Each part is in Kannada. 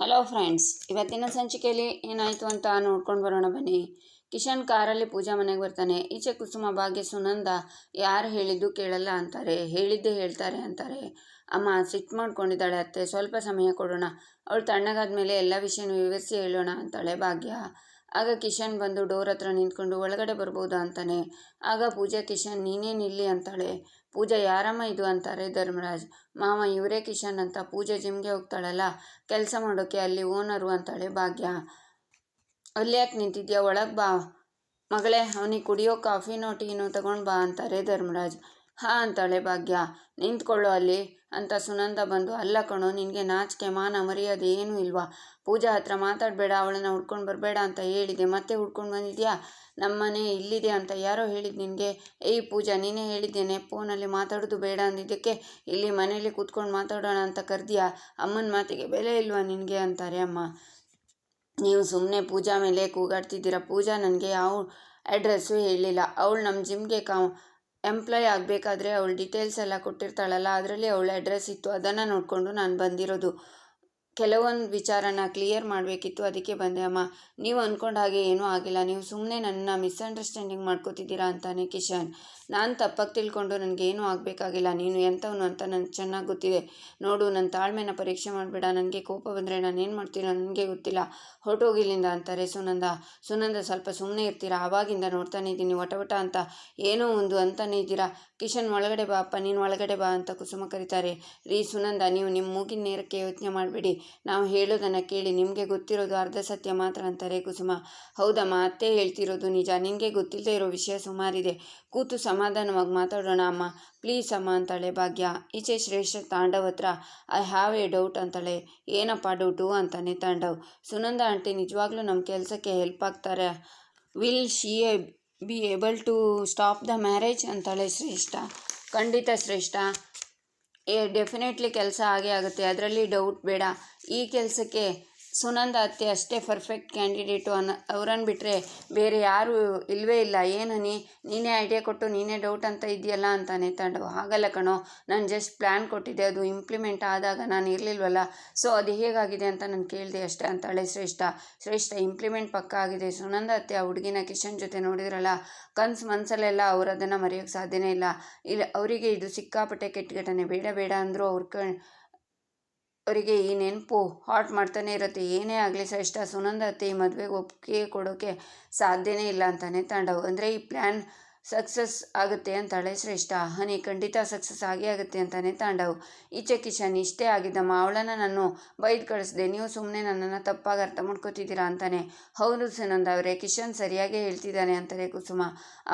ಹಲೋ ಫ್ರೆಂಡ್ಸ್ ಇವತ್ತಿನ ಸಂಚಿಕೆಯಲ್ಲಿ ಏನಾಯಿತು ಅಂತ ನೋಡ್ಕೊಂಡು ಬರೋಣ ಬನ್ನಿ. ಕಿಶನ್ ಕಾರಲ್ಲಿ ಪೂಜಾ ಮನೆಗೆ ಬರ್ತಾನೆ. ಈಚೆ ಕುಸುಮ ಭಾಗ್ಯ ಸುನಂದ ಯಾರು ಹೇಳಿದ್ದು ಕೇಳಲ್ಲ ಅಂತಾರೆ. ಹೇಳಿದ್ದೇ ಹೇಳ್ತಾರೆ ಅಂತಾರೆ. ಅಮ್ಮ ಸಿಟ್ಟು ಮಾಡ್ಕೊಂಡಿದ್ದಾಳೆ ಅತ್ತೆ, ಸ್ವಲ್ಪ ಸಮಯ ಕೊಡೋಣ. ಅವಳು ತಣ್ಣಗಾದ ಮೇಲೆ ಎಲ್ಲ ವಿಷಯನೂ ವಿವರಿಸಿ ಹೇಳೋಣ ಅಂತಾಳೆ ಭಾಗ್ಯ. ಆಗ ಕಿಶನ್ ಬಂದು ಡೋರ್ ಹತ್ರ ನಿಂತ್ಕೊಂಡು ಒಳಗಡೆ ಬರ್ಬೋದಾ ಅಂತಾನೆ. ಆಗ ಪೂಜಾ, ಕಿಶನ್ ನೀನೇ ನಿಲ್ಲಿ ಅಂತಾಳೆ. ಪೂಜಾ, ಯಾರಮ್ಮ ಇದು ಅಂತಾರೆ ಧರ್ಮರಾಜ್? ಮಾವ, ಇವರೇ ಕಿಶನ್ ಅಂತ ಪೂಜಾ ಜಿಮ್ಗೆ ಹೋಗ್ತಾಳಲ್ಲ, ಕೆಲಸ ಮಾಡೋಕ್ಕೆ ಅಲ್ಲಿ ಓನರು ಅಂತಾಳೆ ಭಾಗ್ಯ. ಅಲ್ಲಿ ಯಾಕೆ ನಿಂತಿದ್ಯಾ? ಒಳಗೆ ಬಾ. ಮಗಳೇ, ಅವನಿಗೆ ಕುಡಿಯೋ ಕಾಫಿನೋ ಟೀನೋ ತಗೊಂಡು ಬಾ ಅಂತಾರೆ ಧರ್ಮರಾಜ್. ಹಾ ಅಂತಾಳೆ ಭಾಗ್ಯ. ನಿಂತ್ಕೊಳ್ಳೋ ಅಲ್ಲಿ. ಅಂತ ಸುನಂದ ಬಂದು, ಅಲ್ಲ ಕಣೋ, ನಿನಗೆ ನಾಚಿಕೆ, ಮಾನ, ಮರ್ಯಾದೆ ಏನೂ ಇಲ್ವಾ? ಪೂಜಾ ಹತ್ರ ಮಾತಾಡಬೇಡ, ಅವಳನ್ನು ಹುಡ್ಕೊಂಡು ಬರಬೇಡ ಅಂತ ಹೇಳಿದೆ. ಮತ್ತೆ ಹುಡ್ಕೊಂಡು ಬಂದಿದ್ಯಾ? ನಮ್ಮನೆ ಇಲ್ಲಿದೆ ಅಂತ ಯಾರೋ ಹೇಳಿದ್ದು ನಿನಗೆ. ಏಯ್ ಪೂಜಾ, ನೀನೇ ಹೇಳಿದ್ದೇನೆ. ಫೋನಲ್ಲಿ ಮಾತಾಡೋದು ಬೇಡ ಅಂದಿದ್ದಕ್ಕೆ ಇಲ್ಲಿ ಮನೇಲಿ ಕೂತ್ಕೊಂಡು ಮಾತಾಡೋಣ ಅಂತ ಕರೆದಿಯಾ? ಅಮ್ಮನ ಮಾತಿಗೆ ಬೆಲೆ ಇಲ್ವಾ ನಿನಗೆ ಅಂತಾರೆ ಅಮ್ಮ. ನೀವು ಸುಮ್ಮನೆ ಪೂಜಾ ಮೇಲೆ ಕೂಗಾಡ್ತಿದ್ದೀರ? ಪೂಜಾ, ನನಗೆ ಯಾವ ಅಡ್ರೆಸ್ಸು ಹೇಳಿಲ್ಲ. ಅವಳು ನಮ್ಮ ಜಿಮ್ಗೆ ಕಾ ಎಂಪ್ಲಾಯ್ ಆಗಬೇಕಾದ್ರೆ ಅವಳು ಡೀಟೇಲ್ಸ್ ಎಲ್ಲ ಕೊಟ್ಟಿರ್ತಾಳಲ್ಲ ಅದರಲ್ಲಿ ಅವಳ ಅಡ್ರೆಸ್ ಇತ್ತು ಅದನ್ನು ನೋಡಿಕೊಂಡು ನಾನು ಬಂದಿರೋದು. ಕೆಲವೊಂದು ವಿಚಾರನ ಕ್ಲಿಯರ್ ಮಾಡಬೇಕಿತ್ತು, ಅದಕ್ಕೆ ಬಂದೆ. ಅಮ್ಮ, ನೀವು ಅಂದ್ಕೊಂಡ ಹಾಗೆ ಏನೂ ಆಗಿಲ್ಲ. ನೀವು ಸುಮ್ಮನೆ ನನ್ನ ಮಿಸ್ಅಂಡರ್ಸ್ಟ್ಯಾಂಡಿಂಗ್ ಮಾಡ್ಕೋತಿದ್ದೀರಾ ಅಂತಾನೆ ಕಿಶನ್. ನಾನು ತಪ್ಪಾಗಿ ತಿಳ್ಕೊಂಡು ನನಗೇನೂ ಆಗಬೇಕಾಗಿಲ್ಲ. ನೀನು ಎಂಥವನು ಅಂತ ನನಗೆ ಚೆನ್ನಾಗಿ ಗೊತ್ತಿದೆ. ನೋಡು ನನ್ನ ತಾಳ್ಮೆನ ಪರೀಕ್ಷೆ ಮಾಡಬೇಡ. ನನಗೆ ಕೋಪ ಬಂದರೆ ನಾನು ಏನು ಮಾಡ್ತೀನೋ ನನಗೆ ಗೊತ್ತಿಲ್ಲ. ಹೊರಟೋಗಿಲ್ಲಿಂದ ಅಂತಾರೆ ಸುನಂದ. ಸುನಂದ, ಸ್ವಲ್ಪ ಸುಮ್ಮನೆ ಇರ್ತೀರಾ? ಆವಾಗಿಂದ ನೋಡ್ತಾನೆ ಇದ್ದೀನಿ. ವಟ ಅಂತ ಏನೋ ಒಂದು ಅಂತಾನೆ ಇದ್ದೀರಾ? ಕಿಶನ್, ಒಳಗಡೆ ಬಾ ಅಪ್ಪ. ನೀನು ಒಳಗಡೆ ಬಾ ಅಂತ ಕುಸುಮ ಕರೀತಾರೆ. ರೀ ಸುನಂದ, ನೀವು ನಿಮ್ಮ ಮೂಗಿನ ನೇರಕ್ಕೆ ಯೋಚನೆ ಮಾಡಬೇಡಿ. ನಾವು ಹೇಳೋದನ್ನು ಕೇಳಿ ನಿಮಗೆ ಗೊತ್ತಿರೋದು ಅರ್ಧ ಸತ್ಯ ಮಾತ್ರ ಅಂತಾರೆ ಕುಸುಮ. ಹೌದಮ್ಮ ಅತ್ತೆ ಹೇಳ್ತಿರೋದು ನಿಜ. ನಿನಗೆ ಗೊತ್ತಿಲ್ಲದೆ ಇರೋ ವಿಷಯ ಸುಮಾರಿದೆ. ಕೂತು ಸಮಾಧಾನವಾಗಿ ಮಾತಾಡೋಣ ಅಮ್ಮ. ಪ್ಲೀಸ್ ಅಮ್ಮ ಅಂತಾಳೆ ಭಾಗ್ಯ. ಈಚೆ ಶ್ರೇಷ್ಠ ತಾಂಡವ್ ಹತ್ರ, ಐ ಹ್ಯಾವ್ ಎ ಡೌಟ್ ಅಂತಾಳೆ. ಏನಪ್ಪ ಡೌಟು? ಅಂತಾನೆ ತಾಂಡವ್. ಸುನಂದ ಆಂಟಿ ನಿಜವಾಗ್ಲೂ ನಮ್ಮ ಕೆಲಸಕ್ಕೆ ಹೆಲ್ಪ್ ಆಗ್ತಾರೆ. Will she uh, be able to stop the marriage? ಅಂತಾಳೆ ಶ್ರೇಷ್ಠ. ಖಂಡಿತ ಶ್ರೇಷ್ಠ. ಡೆಫಿನೆಟ್ಲಿ ಕೆಲಸ ಆಗೇ ಆಗುತ್ತೆ. ಅದರಲ್ಲಿ ಡೌಟ್ ಬೇಡ. ಈ ಕೆಲಸಕ್ಕೆ ಸುನಂದ ಅತ್ತೆ ಅಷ್ಟೇ ಪರ್ಫೆಕ್ಟ್ ಕ್ಯಾಂಡಿಡೇಟು ಅನ್ನ. ಅವ್ರನ್ನ ಬಿಟ್ಟರೆ ಬೇರೆ ಯಾರೂ ಇಲ್ಲವೇ ಇಲ್ಲ. ಏನನಿ ನೀನೇ ಐಡಿಯಾ ಕೊಟ್ಟು ನೀನೇ ಡೌಟ್ ಅಂತ ಇದೆಯಲ್ಲ ಅಂತಾನೆ ತಾಂಡವ. ಹಾಗಲ್ಲ ಕಣೋ. ನಾನು ಜಸ್ಟ್ ಪ್ಲ್ಯಾನ್ ಕೊಟ್ಟಿದ್ದೆ. ಅದು ಇಂಪ್ಲಿಮೆಂಟ್ ಆದಾಗ ನಾನು ಇರಲಿಲ್ವಲ್ಲ. ಸೊ ಅದು ಹೇಗಾಗಿದೆ ಅಂತ ನಾನು ಕೇಳಿದೆ ಅಷ್ಟೇ ಅಂತಾಳೆ ಶ್ರೇಷ್ಠ. ಶ್ರೇಷ್ಠ ಇಂಪ್ಲಿಮೆಂಟ್ ಪಕ್ಕ ಆಗಿದೆ. ಸುನಂದ ಅತ್ತೆ ಆ ಹುಡುಗಿನ ಕಿಶನ್ ಜೊತೆ ನೋಡಿದ್ರಲ್ಲ, ಕನ್ಸು ಮನಸ್ಸಲ್ಲೆಲ್ಲ ಅವ್ರು ಅದನ್ನು ಮರೆಯೋಕ್ಕೆ ಸಾಧ್ಯನೇ ಇಲ್ಲ. ಇಲ್ಲ ಅವರಿಗೆ ಇದು ಸಿಕ್ಕಾಪಟ್ಟೆ ಕೆಟ್ಟ ಘಟನೆ. ಬೇಡ ಬೇಡ ಅಂದರೂ ಅವ್ರ ಕ ಅವರಿಗೆ ಈ ನೆನಪು ಹಾಟ್ ಮಾಡ್ತಾನೆ ಇರುತ್ತೆ. ಏನೇ ಆಗಲಿ ಶ್ರೇಷ್ಠ ಸುನಂದ ಅತ್ತೆ ಈ ಮದುವೆಗೆ ಒಪ್ಪಿಗೆ ಕೊಡೋಕ್ಕೆ ಸಾಧ್ಯನೇ ಇಲ್ಲ ಅಂತಾನೆ ತಾಂಡವ್. ಅಂದರೆ ಈ ಪ್ಲ್ಯಾನ್ ಸಕ್ಸಸ್ ಆಗುತ್ತೆ ಅಂತಾಳೆ ಶ್ರೇಷ್ಠ. ಹನಿ ಖಂಡಿತ ಸಕ್ಸಸ್ ಆಗೇ ಆಗುತ್ತೆ ಅಂತಾನೆ ತಾಂಡವು. ಈಚೆ ಕಿಶನ್, ಇಷ್ಟೇ ಆಗಿದ್ದಮ್ಮ ಅವಳನ್ನು ನಾನು ಬೈದು ಕಳಿಸಿದೆ. ನೀವು ಸುಮ್ಮನೆ ನನ್ನನ್ನು ತಪ್ಪಾಗಿ ಅರ್ಥ ಮಾಡ್ಕೋತಿದ್ದೀರಾ ಅಂತಾನೆ. ಹೌದು ಸುನಂದ ಅವರೇ, ಕಿಶನ್ ಸರಿಯಾಗೇ ಹೇಳ್ತಿದ್ದಾನೆ ಅಂತಾರೆ ಕುಸುಮ.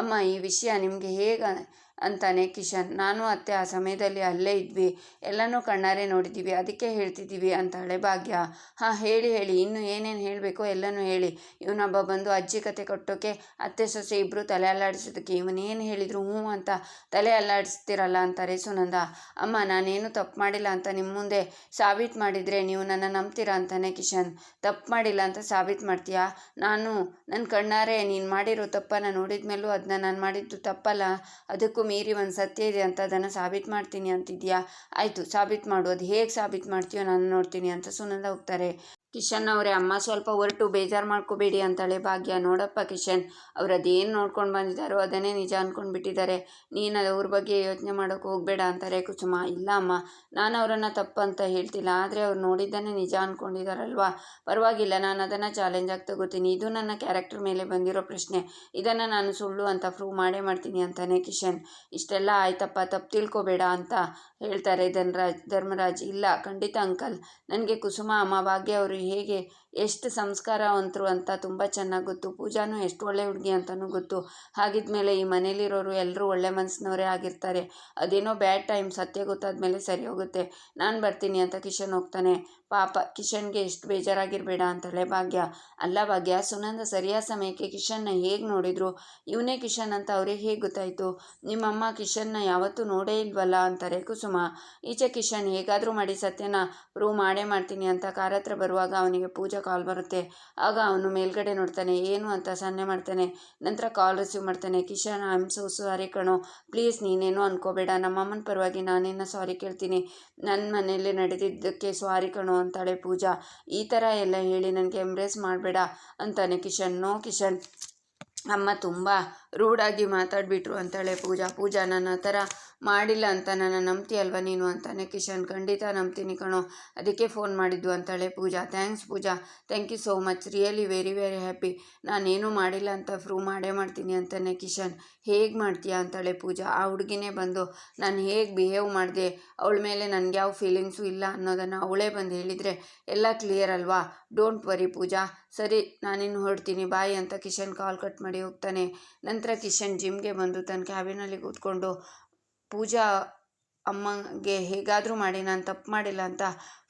ಅಮ್ಮ, ಈ ವಿಷಯ ನಿಮಗೆ ಹೇಗೆ ಅಂತಾನೆ ಕಿಶನ್. ನಾನು ಅತ್ತೆ, ಆ ಸಮಯದಲ್ಲಿ ಅಲ್ಲೇ ಇದ್ವಿ. ಎಲ್ಲನೂ ಕಣ್ಣಾರೆ ನೋಡಿದ್ದೀವಿ ಅದಕ್ಕೆ ಹೇಳ್ತಿದ್ದೀವಿ ಅಂತಾಳೆ ಭಾಗ್ಯ. ಹಾಂ, ಹೇಳಿ ಹೇಳಿ. ಇನ್ನು ಏನೇನು ಹೇಳಬೇಕೋ ಎಲ್ಲನೂ ಹೇಳಿ. ಇವನೊಬ್ಬ ಬಂದು ಅಜ್ಜಿ ಕತೆ ಕೊಟ್ಟೋಕೆ ಅತ್ತೆ, ಸೊಸೆ ಇಬ್ಬರು ತಲೆ ಅಲ್ಲಾಡಿಸೋದಕ್ಕೆ ಇವನೇನು ಹೇಳಿದ್ರು ಹ್ಞೂ ಅಂತ ತಲೆ ಅಲ್ಲಾಡಿಸ್ತಿರಲ್ಲ ಅಂತಾರೆ ಸುನಂದ. ಅಮ್ಮ, ನಾನೇನು ತಪ್ಪು ಮಾಡಿಲ್ಲ ಅಂತ ನಿಮ್ಮ ಮುಂದೆ ಸಾಬೀತು ಮಾಡಿದರೆ ನೀವು ನನ್ನ ನಂಬ್ತೀರಾ ಅಂತಾನೆ ಕಿಶನ್. ತಪ್ಪು ಮಾಡಿಲ್ಲ ಅಂತ ಸಾಬೀತು ಮಾಡ್ತೀಯಾ? ನಾನು ನನ್ನ ಕಣ್ಣಾರೆ, ನೀನು ಮಾಡಿರೋ ತಪ್ಪನ್ನು ನೋಡಿದ ಮೇಲೂ ಅದನ್ನ ನಾನು ಮಾಡಿದ್ದು ತಪ್ಪಲ್ಲ. ಅದಕ್ಕೂ ಮೀರಿ ಒಂದು ಸತ್ಯ ಇದೆ ಅಂತ ಅದನ್ನು ಸಾಬೀತು ಮಾಡ್ತೀನಿ ಅಂತಿದ್ಯಾ? ಆಯಿತು, ಸಾಬೀತು ಮಾಡು. ಅದು ಹೇಗೆ ಸಾಬೀತು ಮಾಡ್ತೀಯೋ ನಾನು ನೋಡ್ತೀನಿ ಅಂತ ಸುನಂದ ಹೋಗ್ತಾರೆ. ಕಿಶನ್ ಅವರೇ, ಅಮ್ಮ ಸ್ವಲ್ಪ ಹೊರಟು, ಬೇಜಾರು ಮಾಡ್ಕೋಬೇಡಿ ಅಂತಾಳೆ ಭಾಗ್ಯ. ನೋಡಪ್ಪ ಕಿಶನ್ ಅವ್ರು ಅದೇನು ನೋಡ್ಕೊಂಡು ಬಂದಿದ್ದಾರೋ ಅದನ್ನೇ ನಿಜ ಅಂದ್ಕೊಂಡು ಬಿಟ್ಟಿದ್ದಾರೆ ನೀನು ಅವ್ರ ಬಗ್ಗೆ ಯೋಚನೆ ಮಾಡೋಕ್ಕೆ ಹೋಗಬೇಡ ಅಂತಾರೆ ಕುಸುಮ. ಇಲ್ಲ ಅಮ್ಮ, ನಾನು ಅವರನ್ನು ತಪ್ಪು ಅಂತ ಹೇಳ್ತಿಲ್ಲ, ಆದರೆ ಅವ್ರು ನೋಡಿದ್ದನ್ನೇ ನಿಜ ಅಂದ್ಕೊಂಡಿದ್ದಾರಲ್ವಾ ಪರವಾಗಿಲ್ಲ, ನಾನು ಅದನ್ನು ಚಾಲೆಂಜಾಗಿ ತಗೋತೀನಿ. ಇದು ನನ್ನ ಕ್ಯಾರೆಕ್ಟರ್ ಮೇಲೆ ಬಂದಿರೋ ಪ್ರಶ್ನೆ. ಇದನ್ನು ನಾನು ಸುಳ್ಳು ಅಂತ ಪ್ರೂವ್ ಮಾಡೇ ಮಾಡ್ತೀನಿ ಅಂತಾನೆ ಕಿಶನ್. ಇಷ್ಟೆಲ್ಲ ಆಯ್ತಪ್ಪ, ತಪ್ಪು ತಿಳ್ಕೊಬೇಡ ಅಂತ. ಹೇಳ್ತಾರೆ ಧನ್ರಾಜ್ ಧರ್ಮರಾಜ್, ಇಲ್ಲ, ಖಂಡಿತ ಅಂಕಲ್. ನನಗೆ ಕುಸುಮ ಅಮ್ಮ ಅವರು ಹೇಗೆ ಎಷ್ಟು ಸಂಸ್ಕಾರವಂತರು ಅಂತ ತುಂಬ ಚೆನ್ನಾಗಿ ಗೊತ್ತು. ಪೂಜಾನು ಎಷ್ಟು ಒಳ್ಳೆ ಹುಡುಗಿ ಅಂತಲೂ ಗೊತ್ತು. ಹಾಗಿದ್ಮೇಲೆ ಈ ಮನೇಲಿರೋರು ಎಲ್ಲರೂ ಒಳ್ಳೆ ಮನಸ್ಸಿನವರೇ ಆಗಿರ್ತಾರೆ. ಅದೇನೋ ಬ್ಯಾಡ್ ಟೈಮ್, ಸತ್ಯ ಗೊತ್ತಾದ ಮೇಲೆ ಸರಿ ಹೋಗುತ್ತೆ. ನಾನು ಬರ್ತೀನಿ ಅಂತ ಕಿಶನ್ ಹೋಗ್ತಾನೆ. ಪಾಪ, ಕಿಶನ್ಗೆ ಎಷ್ಟು ಬೇಜಾರಾಗಿರಬೇಡ ಅಂತಲೇ ಭಾಗ್ಯ. ಅಲ್ಲ ಭಾಗ್ಯ, ಸುನಂದ ಸರಿಯಾದ ಸಮಯಕ್ಕೆ ಕಿಶನ್ನ ಹೇಗೆ ನೋಡಿದ್ರು? ಇವನೇ ಕಿಶನ್ ಅಂತ ಅವ್ರಿಗೆ ಹೇಗೆ ಗೊತ್ತಾಯಿತು? ನಿಮ್ಮಮ್ಮ ಕಿಶನ್ನ ಯಾವತ್ತೂ ನೋಡೇ ಇಲ್ವಲ್ಲ? ಅಂತಾರೆ ಕುಸುಮ. ಕುಸುಮ ಈಚೆ ಕಿಶನ್ ಹೇಗಾದರೂ ಮಾಡಿ ಸತ್ಯನ ಪ್ರೂವ್ ಮಾಡೇ ಮಾಡ್ತೀನಿ ಅಂತ ಕಾರ್ ಹತ್ರ ಬರುವಾಗ ಅವನಿಗೆ ಪೂಜಾ ಕಾಲ್ ಬರುತ್ತೆ. ಆಗ ಅವನು ಮೇಲ್ಗಡೆ ನೋಡ್ತಾನೆ, ಏನು ಅಂತ ಸನ್ನೆ ಮಾಡ್ತಾನೆ. ನಂತರ ಕಾಲ್ ರಿಸೀವ್ ಮಾಡ್ತಾನೆ, Kishan I am so sorry ಕಣೋ. ಪ್ಲೀಸ್ ನೀನೇನು ಅನ್ಕೋಬೇಡ. ನಮ್ಮಮ್ಮನ ಪರವಾಗಿ ನಾನೇನೋ ಸಾರಿ ಕೇಳ್ತೀನಿ. ನನ್ನ ಮನೆಯಲ್ಲಿ ನಡೆದಿದ್ದಕ್ಕೆ ಸಾರಿ ಕಣೋ, ಅಂತಾಳೆ ಪೂಜಾ. ಈ ಥರ ಎಲ್ಲ ಹೇಳಿ ನನಗೆ ಎಂಬ್ರೇಸ್ ಮಾಡಬೇಡ, ಅಂತಾನೆ ಕಿಶನ್. ನೋ ಕಿಶನ್. ಅಮ್ಮ ತುಂಬ ರೂಡಾಗಿ ಮಾತಾಡಿಬಿಟ್ರು ಅಂತಾಳೆ ಪೂಜಾ. ಪೂಜಾ ನಾನು ಆ ಥರ ಮಾಡಿಲ್ಲ ಅಂತ ನನ್ನ ನಂಬ್ತೀಯಲ್ವ ನೀನು ಅಂತಾನೆ ಕಿಶನ್. ಖಂಡಿತ ನಂಬ್ತೀನಿ ಕಣೋ. ಅದಕ್ಕೆ ಫೋನ್ ಮಾಡಿದ್ದು ಅಂತಾಳೆ Pooja. Thanks Pooja. Thank you so much really very very happy ನಾನೇನು ಮಾಡಿಲ್ಲ ಅಂತ ಪ್ರೂವ್ ಮಾಡೇ ಮಾಡ್ತೀನಿ ಅಂತಾನೆ ಕಿಶನ್. ಹೇಗೆ ಮಾಡ್ತೀಯಾ ಅಂತಾಳೆ ಪೂಜಾ. ಆ ಹುಡುಗಿನೇ ಬಂದು, ನಾನು ಹೇಗೆ ಬಿಹೇವ್ ಮಾಡಿದೆ? ಅವಳ ಮೇಲೆ ನನಗೆ ಯಾವ ಫೀಲಿಂಗ್ಸು ಇಲ್ಲ ಅನ್ನೋದನ್ನು ಅವಳೇ ಬಂದು ಹೇಳಿದರೆ ಎಲ್ಲ ಕ್ಲಿಯರ್ ಅಲ್ವಾ? Don't worry Pooja. ಸರಿ, ನಾನಿನ್ನು ಹೊರಡ್ತೀನಿ. ಬಾಯಿ ಅಂತ ಕಿಶನ್ ಕಾಲ್ ಕಟ್ ಮಾಡಿ ಹೋಗ್ತಾನೆ. ನಂತರ ಕಿಶನ್ ಜಿಮ್ಗೆ ಬಂದು ತನ್ನ ಕ್ಯಾಬಿನಲ್ಲಿ ಕೂತ್ಕೊಂಡು ಪೂಜಾ ಅಮ್ಮಂಗೆ ಹೇಗಾದರೂ ಮಾಡಿ, ನಾನು ತಪ್ಪು ಮಾಡಿಲ್ಲ ಅಂತ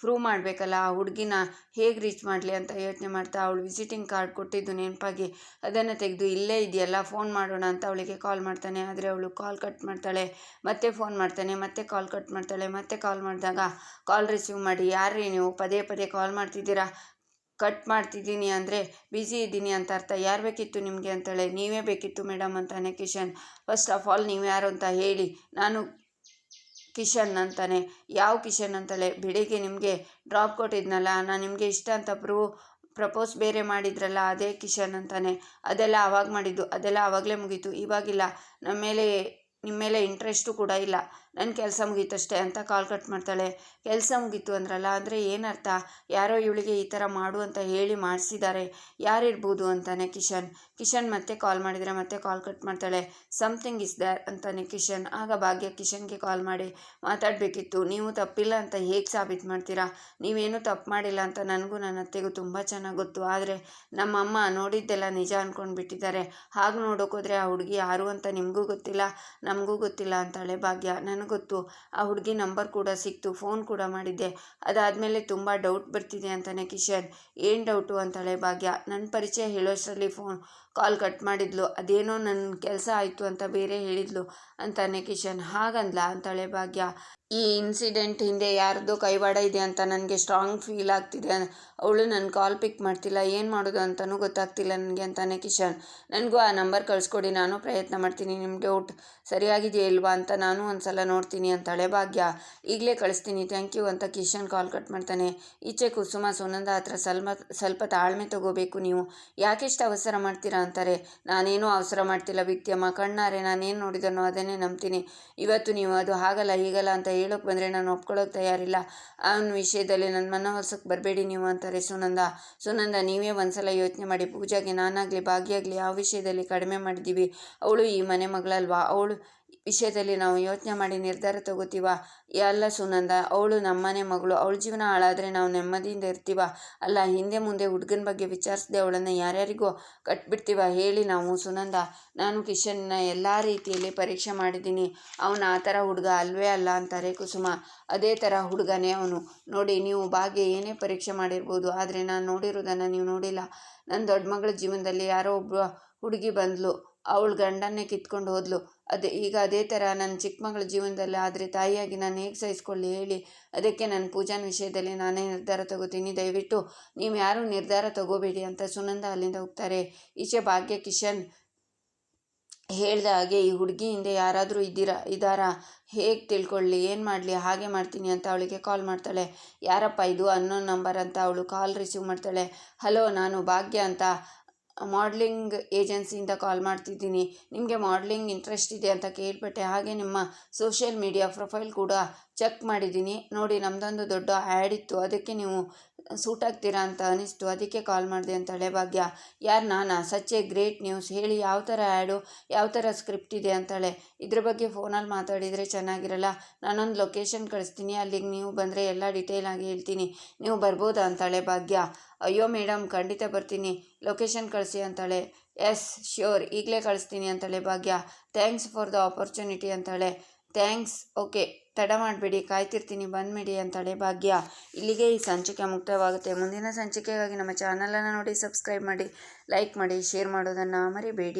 ಪ್ರೂವ್ ಮಾಡಬೇಕಲ್ಲ, ಆ ಹುಡುಗಿನ ಹೇಗೆ ರೀಚ್ ಮಾಡಲಿ ಅಂತ ಯೋಚನೆ ಮಾಡ್ತಾ ಅವಳು ವಿಸಿಟಿಂಗ್ ಕಾರ್ಡ್ ಕೊಟ್ಟಿದ್ದು ನೆನಪಾಗಿ ಅದನ್ನು ತೆಗೆದು ಇಲ್ಲೇ ಇದೆಯಲ್ಲ ಫೋನ್ ಮಾಡೋಣ ಅಂತ ಅವಳಿಗೆ ಕಾಲ್ ಮಾಡ್ತಾನೆ. ಆದರೆ ಅವಳು ಕಾಲ್ ಕಟ್ ಮಾಡ್ತಾಳೆ, ಮತ್ತೆ ಫೋನ್ ಮಾಡ್ತಾನೆ, ಮತ್ತೆ ಕಾಲ್ ಕಟ್ ಮಾಡ್ತಾಳೆ, ಮತ್ತೆ ಕಾಲ್ ಮಾಡಿದಾಗ ಕಾಲ್ ರಿಸೀವ್ ಮಾಡಿ, ಯಾರ್ರೀ ನೀವು? ಪದೇ ಪದೇ ಕಾಲ್ ಮಾಡ್ತಿದ್ದೀರಾ? ಕಟ್ ಮಾಡ್ತಿದ್ದೀನಿ ಅಂದರೆ ಬ್ಯುಸಿ ಇದ್ದೀನಿ ಅಂತ ಅರ್ಥ. ಯಾರು ಬೇಕಿತ್ತು ನಿಮಗೆ? ಅಂತೇಳಿ. ನೀವೇ ಬೇಕಿತ್ತು ಮೇಡಮ್ ಅಂತಾನೆ ಕಿಶನ್. ಫಸ್ಟ್ ಆಫ್ ಆಲ್ ನೀವು ಯಾರು? ಅಂತ ಹೇಳಿ. ನಾನು ಕಿಶನ್ ಅಂತಾನೆ. ಯಾವ ಕಿಶನ್ ಅಂತಲೇ? ಬೆಳಿಗ್ಗೆ ನಿಮಗೆ ಡ್ರಾಪ್ ಕೊಟ್ಟಿದ್ನಲ್ಲ ನಾನು ನಿಮಗೆ ಇಷ್ಟ ಅಂತ ಪ್ರೂವ್ ಪ್ರಪೋಸ್ ಬೇರೆ ಮಾಡಿದ್ರಲ್ಲ, ಅದೇ ಕಿಶನ್ ಅಂತಾನೆ. ಅದೆಲ್ಲ ಆವಾಗ ಮಾಡಿದ್ದು, ಅದೆಲ್ಲ ಆವಾಗಲೇ ಮುಗೀತು. ಇವಾಗಿಲ್ಲ ನಮ್ಮ ಮೇಲೆ ನಿಮ್ಮ ಮೇಲೆ ಇಂಟ್ರೆಸ್ಟು ಕೂಡ ಇಲ್ಲ. ನನ್ನ ಕೆಲಸ ಮುಗೀತಷ್ಟೇ ಅಂತ ಕಾಲ್ ಕಟ್ ಮಾಡ್ತಾಳೆ. ಕೆಲಸ ಮುಗೀತು ಅಂದ್ರಲ್ಲ, ಅಂದರೆ ಏನರ್ಥ? ಯಾರೋ ಇವಳಿಗೆ ಈ ಥರ ಮಾಡು ಅಂತ ಹೇಳಿ ಮಾಡಿಸಿದ್ದಾರೆ ಯಾರಿರ್ಬೋದು ಅಂತಾನೆ ಕಿಶನ್. ಕಿಶನ್ ಮತ್ತೆ ಕಾಲ್ ಮಾಡಿದರೆ ಮತ್ತೆ ಕಾಲ್ ಕಟ್ ಮಾಡ್ತಾಳೆ. ಸಮಥಿಂಗ್ ಇಸ್ ದ್ಯಾರ್ ಅಂತಾನೆ ಕಿಶನ್. ಆಗ ಭಾಗ್ಯ ಕಿಶನ್ಗೆ ಕಾಲ್ ಮಾಡಿ, ಮಾತಾಡಬೇಕಿತ್ತು. ನೀವು ತಪ್ಪಿಲ್ಲ ಅಂತ ಹೇಗೆ ಸಾಬೀತು ಮಾಡ್ತೀರಾ? ನೀವೇನು ತಪ್ಪು ಮಾಡಿಲ್ಲ ಅಂತ ನನಗೂ ನನ್ನ ಅತ್ತೆಗೂ ತುಂಬ ಚೆನ್ನಾಗಿ ಗೊತ್ತು. ಆದರೆ ನಮ್ಮಮ್ಮ ನೋಡಿದ್ದೆಲ್ಲ ನಿಜ ಅಂದ್ಕೊಂಡು ಬಿಟ್ಟಿದ್ದಾರೆ. ಹಾಗೆ ನೋಡೋಕೋದ್ರೆ ಆ ಹುಡುಗಿ ಯಾರು ಅಂತ ನಿಮಗೂ ಗೊತ್ತಿಲ್ಲ, ನಮಗೂ ಗೊತ್ತಿಲ್ಲ ಅಂತಾಳೆ ಭಾಗ್ಯ. ನನಗೆ ಗೊತ್ತು. ಆ ಹುಡುಗಿ ನಂಬರ್ ಕೂಡ ಸಿಕ್ತು, ಫೋನ್ ಕೂಡ ಮಾಡಿದ್ದೆ. ಅದಾದಮೇಲೆ ತುಂಬ ಡೌಟ್ ಬರ್ತಿದೆ ಅಂತಾನೆ ಕಿಶನ್. ಏನು ಡೌಟು ಅಂತಾಳೆ ಭಾಗ್ಯ. ನನ್ನ ಪರಿಚಯ ಹೇಳೋಷ್ಟರಲ್ಲಿ ಫೋನ್. ಕಾಲ್ ಕಟ್ ಮಾಡಿದ್ಲು. ಅದೇನೋ ನನ್ನ ಕೆಲಸ ಆಯಿತು ಅಂತ ಬೇರೆ ಹೇಳಿದ್ಲು ಅಂತಾನೆ ಕಿಶನ್. ಹಾಗಂದ್ಲ? ಅಂತಾಳೆ ಭಾಗ್ಯ. ಈ ಇನ್ಸಿಡೆಂಟ್ ಹಿಂದೆ ಯಾರ್ದೋ ಕೈವಾಡ ಇದೆ ಅಂತ ನನಗೆ ಸ್ಟ್ರಾಂಗ್ ಫೀಲ್ ಆಗ್ತಿದೆ. ಅವಳು ನನ್ನ ಕಾಲ್ ಪಿಕ್ ಮಾಡ್ತಿಲ್ಲ. ಏನು ಮಾಡೋದು ಅಂತಲೂ ಗೊತ್ತಾಗ್ತಿಲ್ಲ ನನಗೆ ಅಂತಾನೆ ಕಿಶನ್. ನನಗೂ ಆ ನಂಬರ್ ಕಳಿಸ್ಕೊಡಿ. ನಾನು ಪ್ರಯತ್ನ ಮಾಡ್ತೀನಿ. ನಿಮ್ಮ ಡೌಟ್ ಸರಿಯಾಗಿದೆಯಾ ಇಲ್ವಾ ಅಂತ ನಾನು ಒಂದು ಸಲ ನೋಡ್ತೀನಿ ಅಂತಾಳೆ ಭಾಗ್ಯ. ಈಗಲೇ ಕಳಿಸ್ತೀನಿ. ಥ್ಯಾಂಕ್ ಯು ಅಂತ ಕಿಶನ್ ಕಾಲ್ ಕಟ್ ಮಾಡ್ತಾನೆ. ಈಚೆ ಕುಸುಮ ಸುನಂದ ಹತ್ರ ಸ್ವಲ್ಪ ಸ್ವಲ್ಪ ತಾಳ್ಮೆ ತಗೋಬೇಕು ನೀವು. ಯಾಕೆಷ್ಟು ಅವಸರ ಮಾಡ್ತೀರಾ ಅಂತಾರೆ, ನಾನೇನೂ ಅವಸರ ಮಾಡ್ತಿಲ್ಲ ವಿದ್ಯಮ್ಮ ಕಣ್ಣಾರೆ, ನಾನೇನು ನೋಡಿದನೋ ಅದನ್ನೇ ನಂಬ್ತೀನಿ. ಇವತ್ತು ನೀವು ಅದು ಹಾಗಲ್ಲ, ಹೀಗಲ್ಲ ಅಂತ ಹೇಳೋಕೆ ಬಂದರೆ ನಾನು ಒಪ್ಕೊಳ್ಳೋಕೆ ತಯಾರಿಲ್ಲ. ಅವನ ವಿಷಯದಲ್ಲಿ ನನ್ನ ಮನವೊಲಿಸೋಕೆ ಬರಬೇಡಿ ನೀವು, ಅಂತಾರೆ ಸುನಂದ. ಸುನಂದ, ನೀವೇ ಒಂದ್ಸಲ ಯೋಚನೆ ಮಾಡಿ, ಪೂಜಾಗೆ ನಾನಾಗಲಿ, ಭಾಗಿಯಾಗಲಿ ಯಾವ ವಿಷಯದಲ್ಲಿ ಕಡಿಮೆ ಮಾಡಿದ್ದೀವಿ. ಅವಳು ಈ ಮನೆ ಮಗಳಲ್ವಾ? ಅವಳು ವಿಷಯದಲ್ಲಿ ನಾವು ಯೋಚನೆ ಮಾಡಿ ನಿರ್ಧಾರ ತಗೋತೀವ? ಅಲ್ಲ ಸುನಂದ, ಅವಳು ನಮ್ಮನೆ ಮಗಳು. ಅವಳ ಜೀವನ ಹಾಳಾದರೆ ನಾವು ನೆಮ್ಮದಿಯಿಂದ ಇರ್ತೀವ? ಅಲ್ಲ, ಹಿಂದೆ ಮುಂದೆ ಹುಡುಗನ ಬಗ್ಗೆ ವಿಚಾರಿಸದೆ ಅವಳನ್ನು ಯಾರ್ಯಾರಿಗೋ ಕಟ್ಬಿಡ್ತೀವ? ಹೇಳಿ ನಾವು, ಸುನಂದ. ನಾನು ಕಿಶನ್ನ ಎಲ್ಲ ರೀತಿಯಲ್ಲಿ ಪರೀಕ್ಷೆ ಮಾಡಿದ್ದೀನಿ. ಅವನು ಆ ಥರ ಹುಡುಗ ಅಲ್ವೇ ಅಲ್ಲ ಅಂತಾರೆ ಕುಸುಮ. ಅದೇ ಥರ ಹುಡುಗನೇ ಅವನು. ನೋಡಿ, ನೀವು ಭಾಗ್ಯ ಏನೇ ಪರೀಕ್ಷೆ ಮಾಡಿರ್ಬೋದು, ಆದರೆ ನಾನು ನೋಡಿರೋದನ್ನು ನೀವು ನೋಡಿಲ್ಲ. ನನ್ನ ದೊಡ್ಡ ಮಗಳ ಜೀವನದಲ್ಲಿ ಯಾರೋ ಒಬ್ಬ ಹುಡುಗಿ ಬಂದಳು ಅವಳು ಗಂಡನ್ನೇ ಕಿತ್ಕೊಂಡು ಹೋದ್ಲು. ಅದೇ ಈಗ ಅದೇ ಥರ ನನ್ನ ಚಿಕ್ಕ ಮಗಳ ಜೀವನದಲ್ಲಿ ಆದರೆ ತಾಯಿಯಾಗಿ ನಾನು ಹೇಗೆ ಸಹಿಸ್ಕೊಳ್ಳಿ ಹೇಳಿ. ಅದಕ್ಕೆ ನನ್ನ ಪೂಜಾನ ವಿಷಯದಲ್ಲಿ ನಾನೇ ನಿರ್ಧಾರ ತಗೋತೀನಿ. ದಯವಿಟ್ಟು ನೀವು ಯಾರು ನಿರ್ಧಾರ ತಗೋಬೇಡಿ ಅಂತ ಸುನಂದ ಅಲ್ಲಿಂದ ಹೋಗ್ತಾರೆ. ಈಚೆ ಭಾಗ್ಯ ಕಿಶನ್ ಹೇಳ್ದ ಹಾಗೆ, ಈ ಹುಡುಗಿ ಹಿಂದೆ ಯಾರಾದರೂ ಇದ್ದೀರಾ ಇದ್ದಾರಾ ಹೇಗೆ ತಿಳ್ಕೊಳ್ಳಿ, ಏನು ಮಾಡಲಿ, ಹಾಗೆ ಮಾಡ್ತೀನಿ ಅಂತ ಅವಳಿಗೆ ಕಾಲ್ ಮಾಡ್ತಾಳೆ. ಯಾರಪ್ಪ ಇದು ಅನ್ನೋ ನಂಬರ್ ಅಂತ ಅವಳು ಕಾಲ್ ರಿಸೀವ್ ಮಾಡ್ತಾಳೆ. ಹಲೋ, ನಾನು ಭಾಗ್ಯ ಅಂತ. ಮಾಡ್ಲಿಂಗ್ ಏಜೆನ್ಸಿಯಿಂದ ಕಾಲ್ ಮಾಡ್ತಿದ್ದೀನಿ. ನಿಮಗೆ ಮಾಡ್ಲಿಂಗ್ ಇಂಟ್ರೆಸ್ಟ್ ಇದೆ ಅಂತ ಕೇಳ್ಪಟ್ಟೆ. ಹಾಗೆ ನಿಮ್ಮ ಸೋಷಿಯಲ್ ಮೀಡಿಯಾ ಪ್ರೊಫೈಲ್ ಕೂಡ ಚೆಕ್ ಮಾಡಿದ್ದೀನಿ. ನೋಡಿ ನಮ್ಮದೊಂದು ದೊಡ್ಡ ಆ್ಯಡ್ ಇತ್ತು. ಅದಕ್ಕೆ ನೀವು ಸೂಟ್ ಆಗ್ತೀರಾ ಅಂತ ಅನಿಸ್ತು. ಅದಕ್ಕೆ ಕಾಲ್ ಮಾಡಿದೆ ಅಂತಾಳೆ ಭಾಗ್ಯ. ಯಾರು ನಾನಾ? Such great news. ಹೇಳಿ, ಯಾವ ಥರ ಆ್ಯಡು? ಯಾವ ಥರ ಸ್ಕ್ರಿಪ್ಟ್ ಇದೆ? ಅಂತಾಳೆ. ಇದ್ರ ಬಗ್ಗೆ ಫೋನಲ್ಲಿ ಮಾತಾಡಿದರೆ ಚೆನ್ನಾಗಿರಲ್ಲ. ನಾನೊಂದು ಲೊಕೇಶನ್ ಕಳಿಸ್ತೀನಿ. ಅಲ್ಲಿಗೆ ನೀವು ಬಂದರೆ ಎಲ್ಲ ಡಿಟೇಲ್ ಆಗಿ ಹೇಳ್ತೀನಿ. ನೀವು ಬರ್ಬೋದಾ? ಅಂತಾಳೆ ಭಾಗ್ಯ. ಅಯ್ಯೋ ಮೇಡಮ್ ಖಂಡಿತ ಬರ್ತೀನಿ. ಲೊಕೇಶನ್ ಕಳಿಸಿ ಅಂತಾಳೆ. Yes, sure. ಈಗಲೇ ಕಳಿಸ್ತೀನಿ ಅಂತಾಳೆ Bhagya. Thanks for the opportunity ಅಂತಾಳೆ. ಥ್ಯಾಂಕ್ಸ್. ಓಕೆ, ತಡ ಮಾಡಬೇಡಿ. ಕಾಯ್ತಿರ್ತೀನಿ, ಬಂದ್ಬಿಡಿ ಅಂತಾಳೆ ಭಾಗ್ಯ. ಇಲ್ಲಿಗೆ ಈ ಸಂಚಿಕೆ ಮುಕ್ತವಾಗುತ್ತೆ. ಮುಂದಿನ ಸಂಚಿಕೆಗಾಗಿ ನಮ್ಮ ಚಾನಲನ್ನು ನೋಡಿ, ಸಬ್ಸ್ಕ್ರೈಬ್ ಮಾಡಿ, ಲೈಕ್ ಮಾಡಿ, ಶೇರ್ ಮಾಡೋದನ್ನು ಮರಿಬೇಡಿ.